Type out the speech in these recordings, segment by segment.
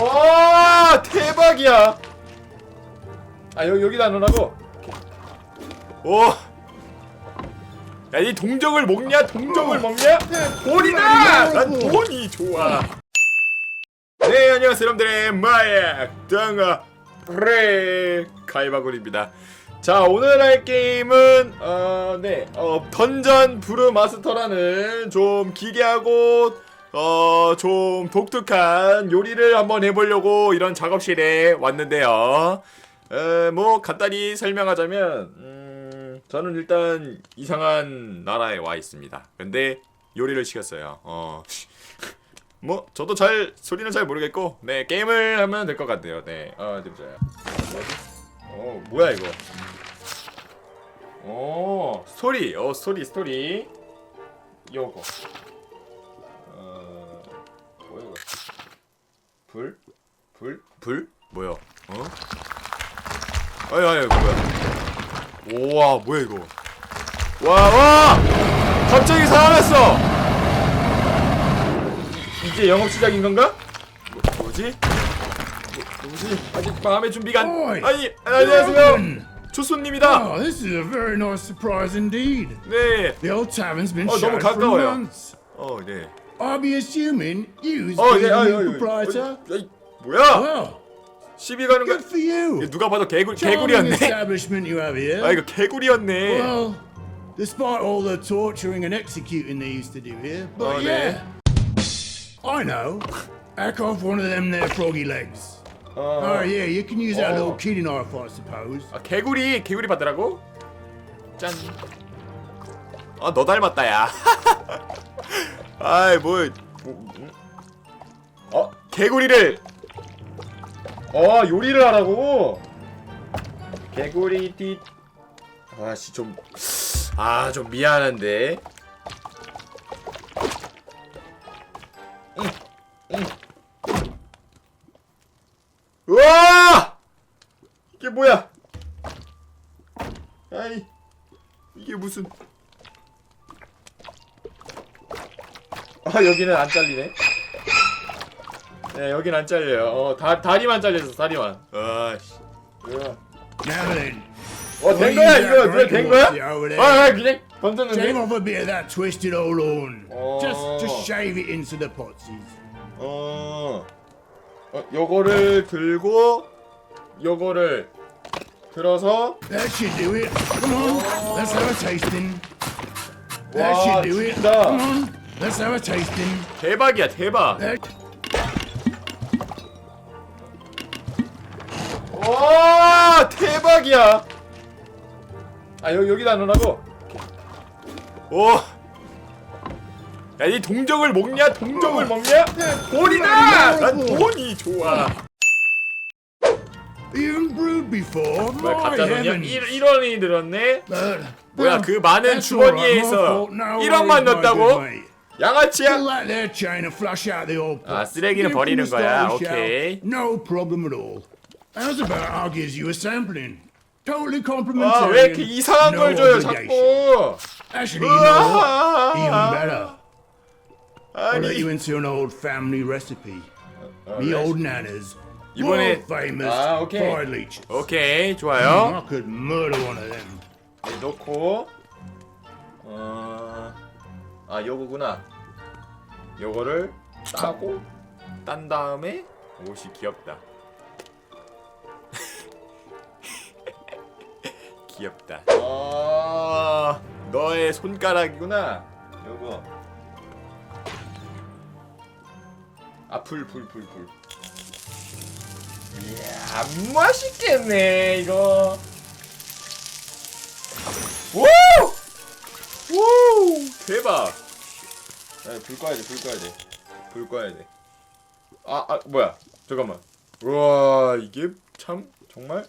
와 대박이야. 아 여기 여기다 안 넣으라고. 오. 야이 동정을 먹냐? 동정을 먹냐? 돈이다. 난 돈이 좋아. 네 안녕하세요 여러분들의 마약 당아 프레 가이바굴입니다. 자 오늘 할 게임은 어네 어, 던전 브루 마스터라는 좀 기괴하고 어 좀 독특한 요리를 한번 해보려고 이런 작업실에 왔는데요. 에 뭐 간단히 설명하자면 음, 저는 일단 이상한 나라에 와 있습니다. 근데 요리를 시켰어요. 어. 뭐 저도 잘 소리는 잘 모르겠고 네 게임을 하면 될 것 같네요. 네. 어, 잠시만요. 어, 뭐야 이거? 어, 스토리. 어, 스토리, 스토리. 요거. 어, 뭐야 이거? 불? 불? 불? 뭐야? 어? 아니 아니 뭐야? 우와 뭐야 이거? 와 와! 갑자기 살아났어! 이제 영업 시작인 건가? 뭐, 뭐지? 뭐, 뭐지? 아직 마음의 준비가 안... 어이, 아니 안녕하세요 조손님이다 Oh, this is a very nice surprise indeed. 네 The old tavern's been Oh, 너무 shut for 가까워요. months. 어네 I'll be assuming you 어, the 네, 아, new 어, 어, proprietor. 어, 아이, 뭐야? Well, 시비 가는 거 good for you. 이거 누가 봐도 개구, Charming 개구리였네 establishment you have here. 아 이거 개구리였네 Well, despite all the torturing and executing they used to do here, but Oh, yeah, I know. Hack off one of them there froggy legs. 어, Oh yeah, you can use that Oh. little kitty knife, I suppose. 아, 개구리 개구리 받으라고? 짠. 아 너 닮았다 야. 아이 뭐, 뭐 음? 어 개구리를 어 요리를 하라고. 개구리 띠. 아씨 좀. 아 좀 미안한데. 무슨? 아 여기는 안 잘리네. 네 여기는 안 잘려요. 어 다, 다리만 잘렸어 다리만. 아씨. Then, 어된 거야 이거 그래 된 거야? 아 아, 그냥 shave 던졌는데. off a bit of that twisted old horn. Oh. Just, just shave it into the potsies. 어. 어 요거를 들고 요거를 들어서 That should do it. Come on, let's have a tasting. That 와, should do it. 진짜. Come on, let's have a tasting. 대박이야 대박. That 와 대박이야. 아 여기 여기다 넣으라고. 오. 야이 동정을 먹냐? 동정을 먹냐? 돈이다. 난 돈이 좋아. Even brewed before. 뭐야 My 갖다 놓냐? heavens. 1, 1원이 들었네. But, 뭐야 well, 그 많은 that's all right, my 주머니에서 fault. No 1원만 worries, my 넣었다고? good mate. Pull 양아치야? that there chain and flush out the old 아, pot. 쓰레기는 Give from 버리는 the 거야. start, we shall. 오케이. No problem at all. How's about I'll give you a sampling? Totally complimentary. 아왜 이렇게 and 이상한 no 걸 줘요 obligation. 자꾸? Actually, you know what? Even better. I'll let 아니 you into an old family recipe. The old Nana's 이번에- 아, 오케이. 오케이 좋아요. I could murder one of them. 네, 넣고. 어... 아 요거구나. 요거를 따고 딴 다음에 옷이 귀엽다. 귀엽다. 어... 너의 손가락이구나. 요거. 아불 불 불불 이야 맛있겠네 이거 오! 오! 대박! 야, 불 꺼야 돼, 불 꺼야 돼. 불 꺼야 돼. 아, 아, 뭐야. 잠깐만. 우와, 이게 참, 정말?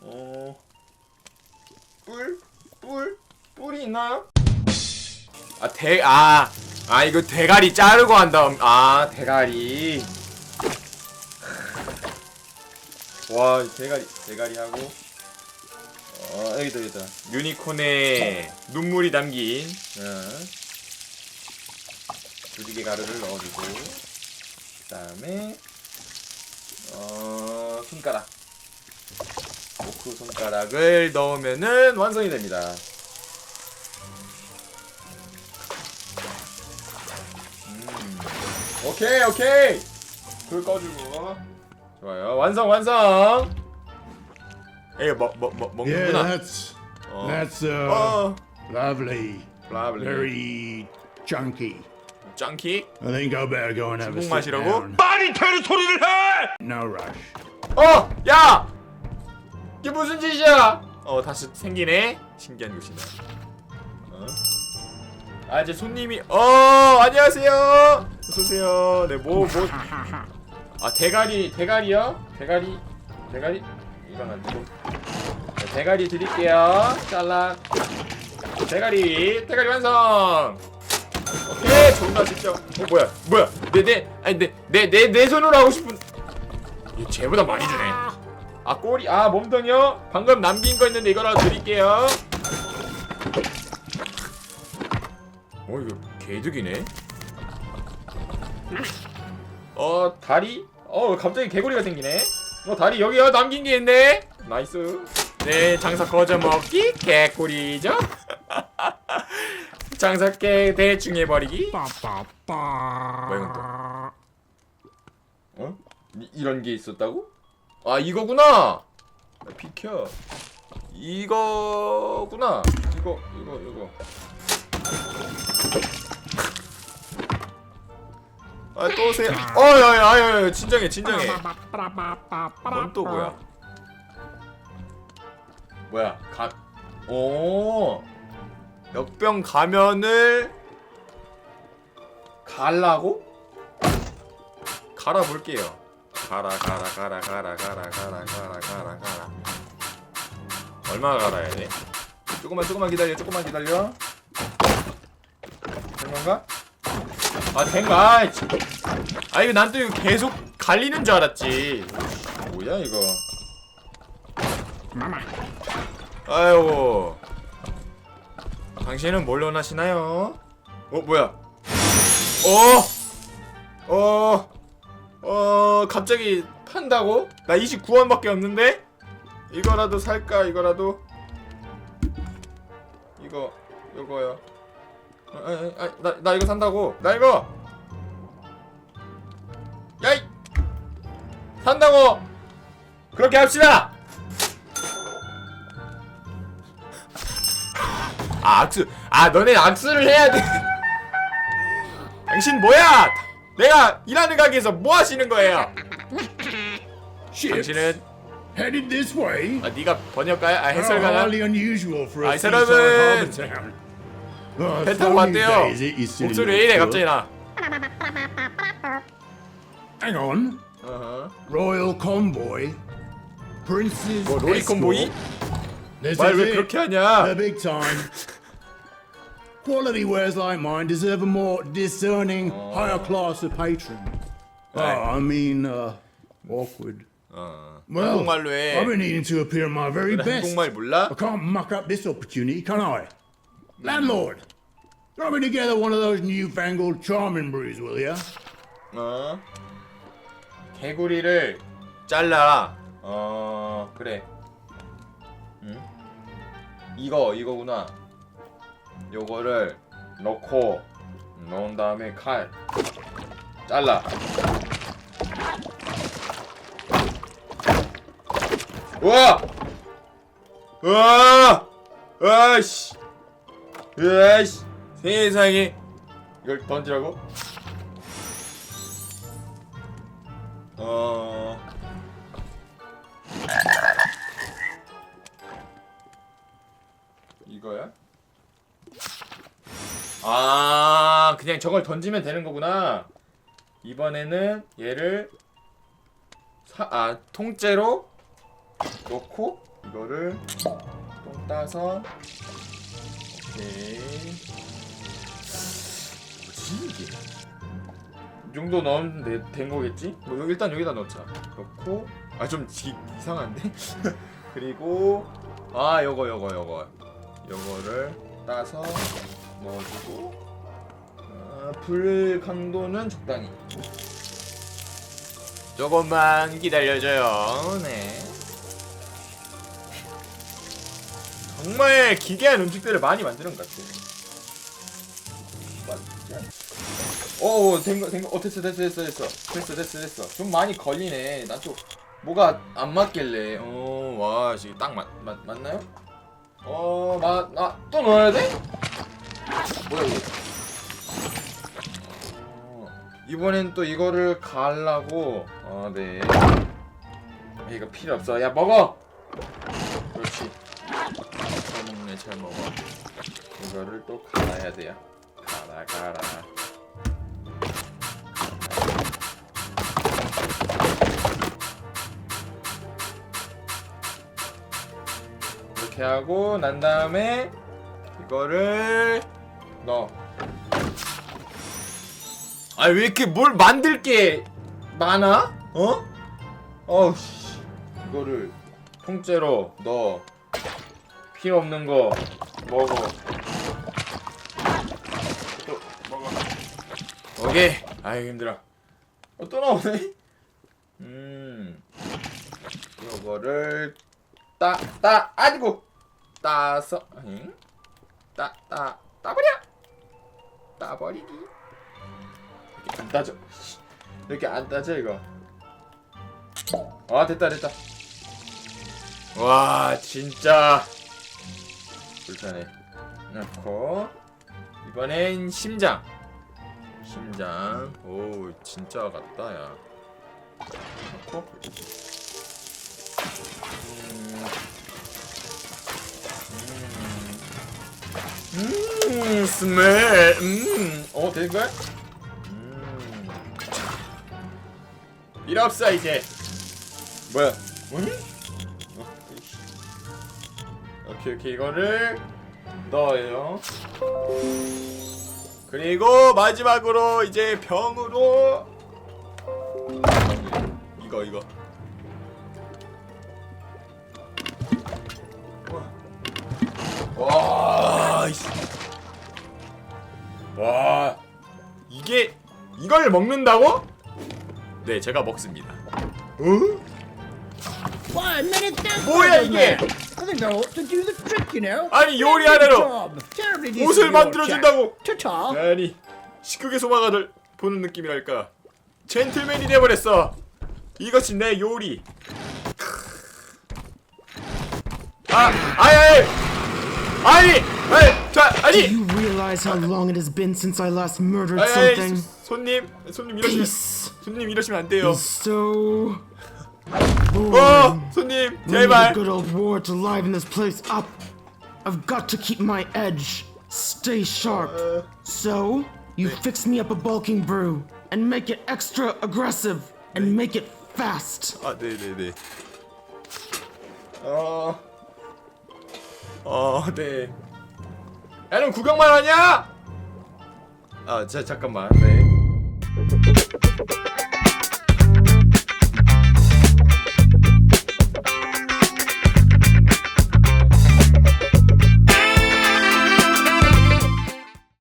어. 뿔? 뿔? 뿔이 있나요? 아, 대, 아. 아, 이거 대가리 자르고 한 다음, 아, 대가리. 와, 대가리, 대가리 하고. 어, 여기다, 여기다. 유니콘의 눈물이 담긴. 어. 부지개 가루를 넣어주고 그다음에 어 손가락 포크 손가락을 넣으면은 완성이 됩니다. 음. 오케이 오케이 불 꺼주고 좋아요 완성 완성. 에이 뭐뭐 뭐 Yeah, 먹는구나. that's 어. that's uh 어. lovely. 블라블리. Very chunky. 짱키. I think I better go and have a 중국 sit 맛이라고? down. 말이 되는 소리를 해! No rush. 어! 야! 이게 무슨 짓이야? 어 다시 생기네 신기한 곳이네 어? 아 이제 손님이 어 안녕하세요 어서 오세요 네 뭐 뭐 아 대가리 대가리요? 대가리 대가리? 이건 안 되고. 네, 대가리 드릴게요. 잘라 대가리 대가리 완성! 오케이 존나 진짜. 어 뭐야 뭐야? 내내 아니 내내 내 내 손으로 하고 싶은. 이 쟤보다 많이 주네. 아 꼬리 아 몸통이요? 방금 남긴 거 있는데 이거라도 드릴게요. 어 이거 개득이네 어 다리? 어 갑자기 개구리가 생기네. 어 다리 여기요 남긴 게 있네. 나이스. 네 장사 거저 먹기 개꿀이죠? 장사 개 대충 해버리기. 뭐야 이건 또? 어? 이, 이런 게 있었다고? 아 이거구나! 야, 비켜. 이거구나. 이거 이거 이거 아 또 오세요. 어 야야 아야 진정해 진정해. 넌또 뭐야? 뭐야 가 오. 역병 가면을 갈라고? 갈아볼게요. 가라 가라 가라 가라 가라 가라 가라 가라 가라. 얼마나 갈아야 돼? 조금만 조금만 기다려 조금만 기다려. 된 건가? 아 된가? 아이, 참. 아 이거 난 또 이거 계속 갈리는 줄 알았지 뭐야 이거 아이고 당신은 뭘 원하시나요? 어 뭐야 어? 어? 어 갑자기 판다고? 나 29원밖에 없는데? 이거라도 살까 이거라도 이거 요거요 어, 아, 아, 나, 나 이거 산다고. 나 이거. 야이. 산다고. 그렇게 합시다. 아 악수. 아 너네 악수를 해야 돼. 당신 뭐야? 내가 일하는 가게에서 뭐 하시는 거예요? 당신은 headed this way. 아 네가 번역가야? 아 해설가야? highly unusual for 아, 이 사람은 harbour town. Oh, 배 it's 타고 one of these 왔대요 days, it, you silly 목소리 왜 이래 little 갑자기 나 Hang on. 어허. Royal convoy. Prince's 뭐 로리 콤보이? escort. This 말 is 왜 it. 그렇게 The 하냐 big time. Quality wares like mine deserve a more discerning, higher class of patron. Oh, I mean, uh, awkward. 어 Well, 한국말로 해 I've been needing to appear my very 너네 best. 한국말 몰라? I can't muck up this opportunity, can I? Landlord, Throw me together one of those newfangled charming brews, will ya? 어 개구리를 잘라 어 그래 응? 이거 이거구나 요거를 넣고 넣은 다음에 칼 잘라 우와 우와 으아씨 으아씨 세상에 이걸 던지라고? 어. 이거야? 아, 그냥 저걸 던지면 되는 거구나. 이번에는 얘를 사, 아, 통째로 놓고 이거를 똥 따서 오케이. 뭐지 이게? 이 정도 넣으면 돼- 된 거겠지? 뭐 일단 여기다 넣자. 넣고 아 좀 이상한데? 그리고 아 요거 요거 요거 요거를 따서 넣어주고 아, 불 강도는 적당히. 조금만 기다려줘요. 네. 정말 기괴한 음식들을 많이 만드는 것 같아. 맞 오, 된 거, 된 거, 어, 됐어, 됐어, 됐어, 됐어, 됐어, 됐어, 됐어. 좀 많이 걸리네. 난또 뭐가 안 맞길래. 어, 와, 지금 딱 맞, 맞, 맞나요? 어, 맞, 아, 또 넣어야 돼? 뭐야 이거? 어, 이번엔 또 이거를 갈라고. 어, 네. 이거 필요 없어. 야, 먹어. 그렇지. 잘 먹네, 잘 먹어. 이거를 또 갈아야 돼요. 갈아, 갈아. 이렇게 하고 난 다음에 이거를 넣어. 아 왜 이렇게 뭘 만들 게 많아? 어? 어우 씨. 이거를 통째로 넣어. 필요 없는 거 먹어. 또 먹어. 오케이. 아유 힘들어. 어, 또 나오네. 음. 요거를 따, 따, 아이고! 따서, 응? 따, 따, 따버려! 따버리기. 이렇게 안 따져. 씨. 이렇게 안 따져, 이거. 아, 됐다, 됐다. 와, 진짜. 불편해. 넣고, 이번엔 심장. 심장. 오, 진짜 같다, 야. 넣고, 음, 스멜. 음, 어, 된 거야? 음. 필요 없어, 이제. 뭐야? 이씨. 오케이, 오케이, 이거를 넣어요. 그리고 마지막으로 이제 병으로 이거 이거 이걸 먹는다고? 네, 제가 먹습니다. 어? Why, a minute that 뭐야, 이게? I think I ought to do the trick, you know. 아니, 요리 하나로. Terribly decent 옷을 of 만들어준다고. Ta-ta. 아니, 식극의 소마가 보는 느낌이랄까. 젠틀맨이 돼버렸어. 이것이 내 요리. 아, 아니, 아니, 아니, 아니, 자, 아니. you realize how long it has been since I last murdered 아이, 아이, something? 손님, 손님 이러시면 Peace 손님 이러시면 안 돼요. is so 어, boring. 손님 We need a 제발. good old war to liven this place up. I've got to keep my edge, stay sharp. So you fix me up a bulking brew and make it extra aggressive and make it fast. 아, 네, 네, 네. 어, 어, 네. 야넌 구경만 하냐? 아, 자, 잠깐만. 네.